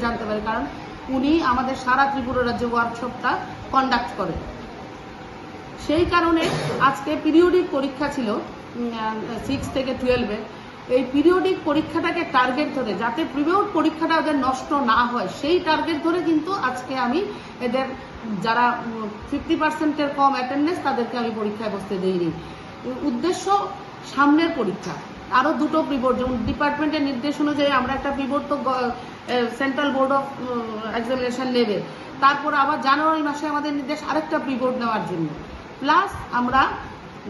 জানতে পারি কারণ উনি আমাদের সারা ত্রিপুরা রাজ্য ওয়ার্কশপটা কন্ডাক্ট করে সেই কারণে আজকে পিরিয়ডিক পরীক্ষা ছিল সিক্স থেকে টুয়েলভে এই পিরিয়ডিক পরীক্ষাটাকে টার্গেট ধরে, যাতে পিরিয়ড পরীক্ষাটা ওদের নষ্ট না হয়, সেই টার্গেট ধরে কিন্তু আজকে আমি এদের যারা ফিফটি পার্সেন্টের কম অ্যাটেন্ডেন্স তাদেরকে আমি পরীক্ষায় বসতে দিইনি। উদ্দেশ্য সামনের পরীক্ষা। আরও দুটো প্রিবোর্ড যেমন ডিপার্টমেন্টের নির্দেশ অনুযায়ী আমরা একটা প্রিবোর্ড তো সেন্ট্রাল বোর্ড অফ এক্সামিনেশন নেবে। তারপর আবার জানুয়ারি মাসে আমাদের নির্দেশ আরেকটা প্রিবোর্ড নেওয়ার জন্য। প্লাস আমরা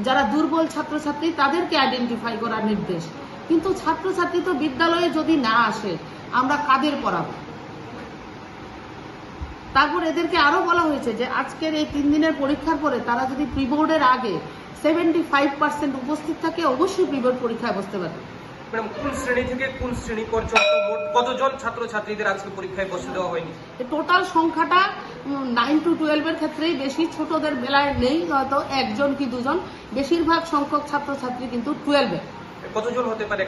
যারা দুর্বল ছাত্রছাত্রী তাদেরকে আইডেন্টিফাই করার নির্দেশ। কিন্তু ছাত্রছাত্রী তো বিদ্যালয়ে যদি না আসে আমরা কাদের পড়াবো? তারপর এদেরকে আরও বলা হয়েছে যে আজকের এই তিন দিনের পরীক্ষার পরে তারা যদি প্রিবোর্ডের আগে সেভেন্টি ফাইভ পার্সেন্ট উপস্থিত থাকে অবশ্যই প্রিবোর্ড পরীক্ষায় বসতে পারবে ম্যাডাম কোন শ্রেণি থেকে কোন শ্রেণি পর্যন্ত মোট কতজন ছাত্রছাত্রীদের আজকে পরীক্ষায় বসে দেওয়া হয়নি? টোটাল সংখ্যাটা নাইন টু টুয়েলভের ক্ষেত্রেই বেশি ছোটদের বেলায় নেই হয়তো একজন কি দুজন। বেশিরভাগ সংখ্যক ছাত্রছাত্রী কিন্তু টুয়েলভে কতজন হতে পারে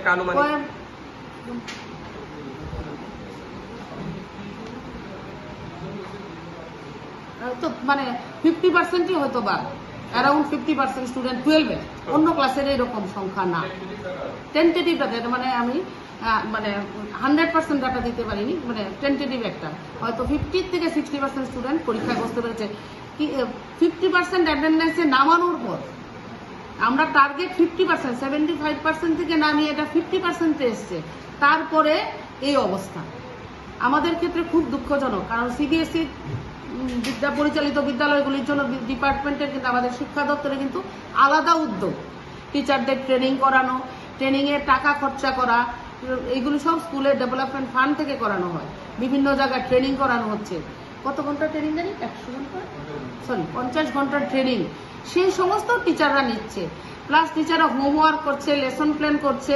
তো মানে ফিফটি পার্সেন্টই হয়তো বা। অ্যারাউন্ড ফিফটি পার্সেন্ট স্টুডেন্ট টুয়েলভে অন্য ক্লাসের এরকম সংখ্যা না। টেন্টেটিভ মানে আমি মানে হান্ড্রেড পার্সেন্ট ডাটা দিতে পারিনি মানে টেন্টেটিভ একটা। হয়তো ফিফটি থেকে সিক্সটি পার্সেন্ট স্টুডেন্ট পরীক্ষায় বসতে পেরেছে। কি ফিফটি পার্সেন্ট অ্যাটেন্ডেন্সে নামানোর পর, আমরা target fifty percent seventy five percent থেকে নামিয়ে এটা ফিফটি পার্সেন্টে এসছে। তারপরে এই অবস্থা। আমাদের ক্ষেত্রে খুব দুঃখজনক, কারণ সিবিএসই বিদ্যা পরিচালিত বিদ্যালয়গুলির জন্য ডিপার্টমেন্টের কিন্তু আমাদের শিক্ষা দপ্তরে কিন্তু আলাদা উদ্যোগ। টিচারদের ট্রেনিং করানো ট্রেনিংয়ে টাকা খরচা করা এইগুলো সব স্কুলের ডেভেলপমেন্ট ফান্ড থেকে করানো হয়। বিভিন্ন জায়গায় ট্রেনিং করানো হচ্ছে। কত ঘণ্টা ট্রেনিং জানি? একশো ঘণ্টা? সরি পঞ্চাশ ঘণ্টার ট্রেনিং সেই সমস্ত টিচাররা নিচ্ছে। প্লাস টিচাররা হোমওয়ার্ক করছে লেসন প্ল্যান করছে।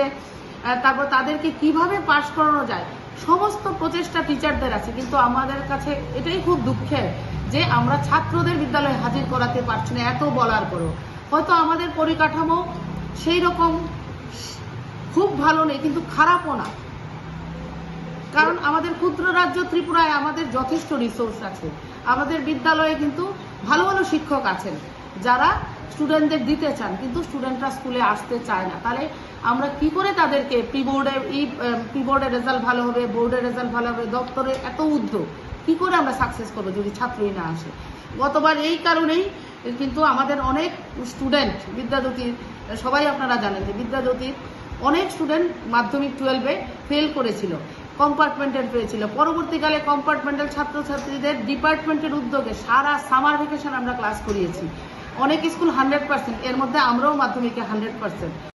তারপর তাদেরকে কীভাবে পাশ করানো যায়? সমস্ত প্রচেষ্টা টিচারদের আছে, কিন্তু আমাদের কাছে এটাই খুব দুঃখের যে আমরা ছাত্রদের বিদ্যালয়ে হাজির করাতে পারছি না, এত বলার পরেও। হয়তো আমাদের পরিকাঠামো সেই রকম খুব ভালো নেই, কিন্তু খারাপও না। কারণ আমাদের ক্ষুদ্র রাজ্য ত্রিপুরায় আমাদের যথেষ্ট রিসোর্স আছে। আমাদের বিদ্যালয়ে কিন্তু ভালো ভালো শিক্ষক আছেন, যারা স্টুডেন্টদের দিতে চান, কিন্তু স্টুডেন্টরা স্কুলে আসতে চায় না। তাহলে আমরা কি করে তাদেরকে প্রি বোর্ডে এই প্রি বোর্ডের রেজাল্ট ভালো হবে বোর্ডের রেজাল্ট ভালো হবে দপ্তরে এত উদ্যোগ কি করে আমরা সাকসেস করব যদি ছাত্রই না আসে? গতবার এই কারণেই কিন্তু আমাদের অনেক স্টুডেন্ট বিদ্যাজ্যোতির, সবাই আপনারা জানেন যে বিদ্যাজ্যোতির অনেক স্টুডেন্ট মাধ্যমিক টুয়েলভে ফেল করেছিল কম্পার্টমেন্টাল পেয়েছিল পরবর্তীকালে কম্পার্টমেন্টাল ছাত্রছাত্রীদের ডিপার্টমেন্টের উদ্যোগে সারা সামার ভেকেশন আমরা ক্লাস করিয়েছি। অনেক স্কুল হান্ড্রেড পার্সেন্ট এর মধ্যে আমরাও মাধ্যমিকে হান্ড্রেড পার্সেন্ট